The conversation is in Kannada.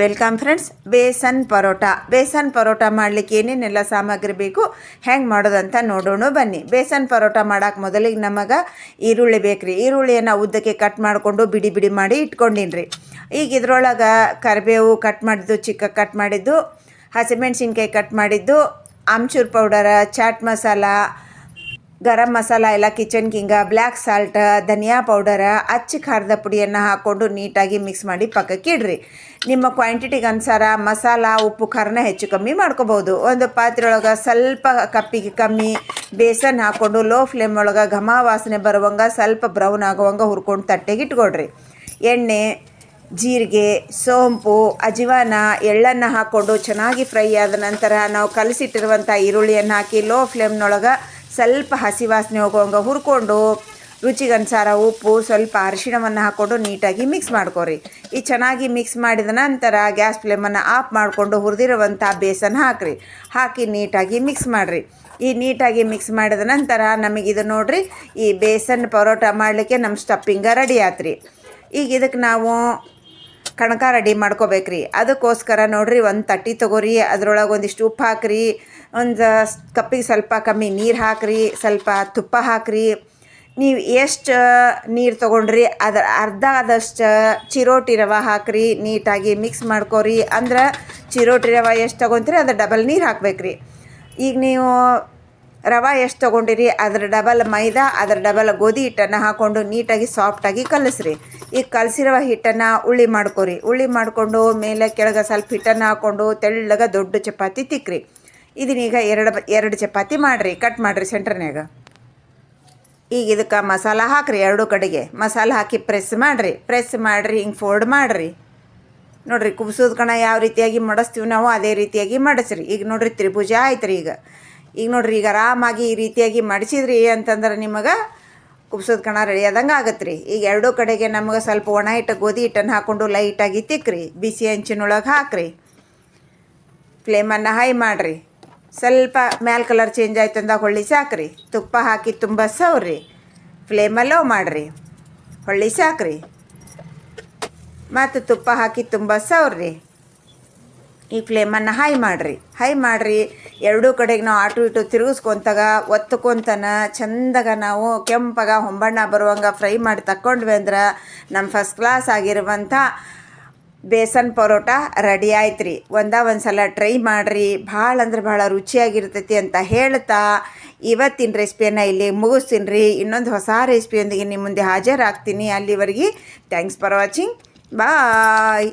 Welcome friends, besan paratha. Besan paratha ಮಾಡಲಿಕ್ಕೆ ಏನೇನೆಲ್ಲ ಸಾಮಗ್ರಿ ಬೇಕು, ಹೆಂಗೆ ಮಾಡೋದಂತ ನೋಡೋಣ ಬನ್ನಿ. ಬೇಸನ್ ಪರೋಟ ಮಾಡಕ್ಕೆ ಮೊದಲಿಗೆ ನಮಗೆ ಈರುಳ್ಳಿ ಬೇಕ್ರಿ. ಈರುಳ್ಳಿಯನ್ನು ಉದ್ದಕ್ಕೆ ಕಟ್ ಮಾಡಿಕೊಂಡು ಬಿಡಿ ಬಿಡಿ ಮಾಡಿ ಇಟ್ಕೊಂಡಿನ್ರಿ. ಈಗ ಇದ್ರೊಳಗೆ ಕರಿಬೇವು ಕಟ್ ಮಾಡಿದ್ದು, ಚಿಕ್ಕ ಕಟ್ ಮಾಡಿದ್ದು, ಹಸಿಮೆಣ್ಸಿನ್ಕಾಯಿ ಕಟ್ ಮಾಡಿದ್ದು ಆಮ್ಚೂರ್ ಪೌಡರ ಚಾಟ್ ಮಸಾಲ ಗರಂ ಮಸಾಲ ಎಲ್ಲ ಕಿಚನ್ ಕಿಂಗ ಬ್ಲ್ಯಾಕ್ ಸಾಲ್ಟ್ ಧನಿಯಾ ಪೌಡರ ಅಚ್ಚ ಖಾರದ ಪುಡಿಯನ್ನು ಹಾಕ್ಕೊಂಡು ನೀಟಾಗಿ ಮಿಕ್ಸ್ ಮಾಡಿ ಪಕ್ಕಕ್ಕೆ ಇಡ್ರಿ. ನಿಮ್ಮ ಕ್ವಾಂಟಿಟಿಗೆ ಅನುಸಾರ ಮಸಾಲ, ಉಪ್ಪು, ಖಾರನ ಹೆಚ್ಚು ಕಮ್ಮಿ ಮಾಡ್ಕೋಬೋದು ಒಂದು ಪಾತ್ರೆ ಒಳಗೆ ಸ್ವಲ್ಪ ಕಪ್ಪಿಗೆ ಕಮ್ಮಿ, ಬೇಸನ್ ಹಾಕ್ಕೊಂಡು ಲೋ ಫ್ಲೇಮ್ ಒಳಗೆ ಘಮ ವಾಸನೆ ಬರುವಂಗೆ ಸ್ವಲ್ಪ ಬ್ರೌನ್ ಆಗುವಂಗೆ ಹುರ್ಕೊಂಡು ತಟ್ಟೆಗೆ ಇಟ್ಕೊಡ್ರಿ. ಎಣ್ಣೆ, ಜೀರಿಗೆ, ಸೋಂಪು ಅಜಿವಾನ ಎಳ್ಳನ್ನು ಹಾಕ್ಕೊಂಡು ಚೆನ್ನಾಗಿ ಫ್ರೈ ಆದ ನಂತರ ನಾವು ಕಲಸಿಟ್ಟಿರುವಂಥ ಈರುಳ್ಳಿಯನ್ನು ಹಾಕಿ ಲೋ ಫ್ಲೇಮ್ನೊಳಗೆ ಸ್ವಲ್ಪ ಹಸಿ ವಾಸನೆ ಹುರ್ಕೊಂಡು ರುಚಿಗನುಸಾರ ಉಪ್ಪು ಸ್ವಲ್ಪ ಅರಿಶಿಣವನ್ನು ಹಾಕ್ಕೊಂಡು ನೀಟಾಗಿ ಮಿಕ್ಸ್ ಮಾಡ್ಕೊರಿ. ಈ ಚೆನ್ನಾಗಿ ಮಿಕ್ಸ್ ಮಾಡಿದ ನಂತರ ಗ್ಯಾಸ್ ಫ್ಲೇಮನ್ನು ಆಫ್ ಮಾಡಿಕೊಂಡು ಹುರಿದಿರುವಂಥ ಬೇಸನ್ ಹಾಕಿರಿ. ಹಾಕಿ ನೀಟಾಗಿ ಮಿಕ್ಸ್ ಮಾಡಿರಿ. ಈ ನೀಟಾಗಿ ಮಿಕ್ಸ್ ಮಾಡಿದ ನಂತರ ನಮಗೆ ಇದು ನೋಡ್ರಿ, ಈ ಬೇಸನ್ ಪರೋಟ ಮಾಡಲಿಕ್ಕೆ ನಮ್ಮ ಸ್ಟಪ್ಪಿಂಗ ರೆಡಿ ಆತ್ರಿ. ಈಗ ಇದಕ್ಕೆ ನಾವು ಕಣಕ ರೆಡಿ ಮಾಡ್ಕೋಬೇಕ್ರಿ. ಅದಕ್ಕೋಸ್ಕರ ನೋಡಿರಿ ಒಂದು ತಟ್ಟಿ ತೊಗೋರಿ, ಅದರೊಳಗೆ ಒಂದಿಷ್ಟು ಉಪ್ಪು ಹಾಕ್ರಿ, ಒಂದು ಕಪ್ಪಿಗೆ ಸ್ವಲ್ಪ ಕಮ್ಮಿ ನೀರು ಹಾಕ್ರಿ, ಸ್ವಲ್ಪ ತುಪ್ಪ ಹಾಕ್ರಿ. ನೀವು ಎಷ್ಟು ನೀರು ತೊಗೊಂಡ್ರಿ, ಅದರ ಅರ್ಧ ಆದಷ್ಟು ಚಿರೋಟಿ ರವೆ ಹಾಕ್ರಿ, ನೀಟಾಗಿ ಮಿಕ್ಸ್ ಮಾಡ್ಕೊರಿ. ಅಂದ್ರೆ ಚಿರೋಟಿ ರವೆ ಎಷ್ಟು ತೊಗೊತೀರಿ, ಅದ್ರ ಡಬಲ್ ನೀರು ಹಾಕ್ಬೇಕ್ರಿ. ಈಗ ನೀವು ರವೆ ಎಷ್ಟು ತೊಗೊಂಡಿರಿ, ಅದ್ರ ಡಬಲ್ ಮೈದಾ, ಅದ್ರ ಡಬಲ್ ಗೋಧಿ ಹಿಟ್ಟನ್ನು ಹಾಕ್ಕೊಂಡು ನೀಟಾಗಿ ಸಾಫ್ಟಾಗಿ ಕಲಸ್ರಿ. ಈಗ ಕಲಸಿರುವ ಹಿಟ್ಟನ್ನು ಉಳ್ಳಿ ಮಾಡ್ಕೊರಿ. ಉಳ್ಳಿ ಮಾಡಿಕೊಂಡು ಮೇಲೆ ಕೆಳಗೆ ಸ್ವಲ್ಪ ಹಿಟ್ಟನ್ನು ಹಾಕ್ಕೊಂಡು ತೆಳ್ಳಗ ದೊಡ್ಡ ಚಪಾತಿ ತಿಕ್ಕ್ರಿ ಇದನ್ನೀಗ ಎರಡು ಎರಡು ಚಪಾತಿ ಮಾಡಿರಿ. ಕಟ್ ಮಾಡಿರಿ ಸೆಂಟ್ರ್ನ್ಯಾಗ. ಈಗ ಇದಕ್ಕೆ ಮಸಾಲ ಹಾಕ್ರಿ ಎರಡು ಕಡೆಗೆ. ಮಸಾಲ ಹಾಕಿ ಪ್ರೆಸ್ ಮಾಡಿರಿ. ಪ್ರೆಸ್ ಮಾಡಿರಿ, ಹಿಂಗೆ ಫೋಲ್ಡ್ ಮಾಡಿರಿ. ನೋಡಿರಿ ಕುಬ್ಸೋದು ಕಣ ಯಾವ ರೀತಿಯಾಗಿ ಮಡಸ್ತೀವಿ ನಾವು ಅದೇ ರೀತಿಯಾಗಿ ಮಡಿಸ್ರಿ. ಈಗ ನೋಡ್ರಿ ತ್ರಿಭುಜ ಆಯ್ತು ರೀ ಈಗ. ಈಗ ನೋಡ್ರಿ ಈಗ ಆರಾಮಾಗಿ ಈ ರೀತಿಯಾಗಿ ಮಡಿಸಿದ್ರಿ ಅಂತಂದ್ರೆ ನಿಮಗೆ ಕುಬ್ಸೋದು ಕಣ ರೆಡಿ ಆದಂಗೆ ಆಗತ್ತೆ ರೀ ಈಗ ಎರಡೂ ಕಡೆಗೆ ನಮಗೆ ಸ್ವಲ್ಪ ಒಣ ಹಿಟ್ಟು, ಗೋಧಿ ಹಿಟ್ಟನ್ನು ಹಾಕ್ಕೊಂಡು ಲೈಟಾಗಿ ತಿಕ್ಕ್ರಿ ಬಿಸಿ ಹಂಚಿನೊಳಗೆ ಹಾಕ್ರಿ. ಫ್ಲೇಮನ್ನು ಹೈ ಮಾಡಿರಿ. ಸ್ವಲ್ಪ ಮ್ಯಾಲ್ ಕಲರ್ ಚೇಂಜ್ ಆಯ್ತು ಅಂದಾಗ ಹೊಳ್ಳಿ ಸಾಕ್ರಿ. ತುಪ್ಪ ಹಾಕಿ ತುಂಬ ಸವ್ರಿ. ಫ್ಲೇಮಲ್ಲಿ ಲೋ ಮಾಡಿರಿ. ಹೊಳ್ಳಿ ಸಾಕ್ರಿ. ಮತ್ತು ತುಪ್ಪ ಹಾಕಿ ತುಂಬ ಸವ್ರಿ. ಈ ಫ್ಲೇಮನ್ನು ಹೈ ಮಾಡಿರಿ. ಹೈ ಮಾಡಿರಿ, ಎರಡೂ ಕಡೆಗೆ ನಾವು ಆಟು ಇಟು ತಿರುಗಿಸ್ಕೊತಾಗ ಒತ್ತುಕೊಂತನ ಚಂದಾಗ ನಾವು ಕೆಂಪಾಗ ಹೊಂಬಣ್ಣ ಬರುವಂಗೆ ಫ್ರೈ ಮಾಡಿ ತಕ್ಕೊಂಡ್ವಿ ಅಂದ್ರೆ ನಮ್ಮ ಫಸ್ಟ್ ಕ್ಲಾಸ್ ಆಗಿರುವಂಥ ಬೇಸನ್ ಪರೋಟ ರೆಡಿ ಆಯ್ತು ರೀ ಒಂದ ಒಂದು ಸಲ ಟ್ರೈ ಮಾಡಿರಿ. ಭಾಳ ಅಂದ್ರೆ ಭಾಳ ರುಚಿಯಾಗಿರ್ತೈತಿ ಅಂತ ಹೇಳ್ತಾ ಇವತ್ತಿನ ರೆಸಿಪಿಯನ್ನು ಇಲ್ಲಿ ಮುಗಿಸ್ತೀನಿ ರೀ ಇನ್ನೊಂದು ಹೊಸ ರೆಸಿಪಿಯೊಂದಿಗೆ ನಿಮ್ಮ ಮುಂದೆ ಹಾಜರಾಗ್ತೀನಿ. ಅಲ್ಲಿವರೆಗೆ ಥ್ಯಾಂಕ್ಸ್ ಫಾರ್ ವಾಚಿಂಗ್ ಬಾಯ್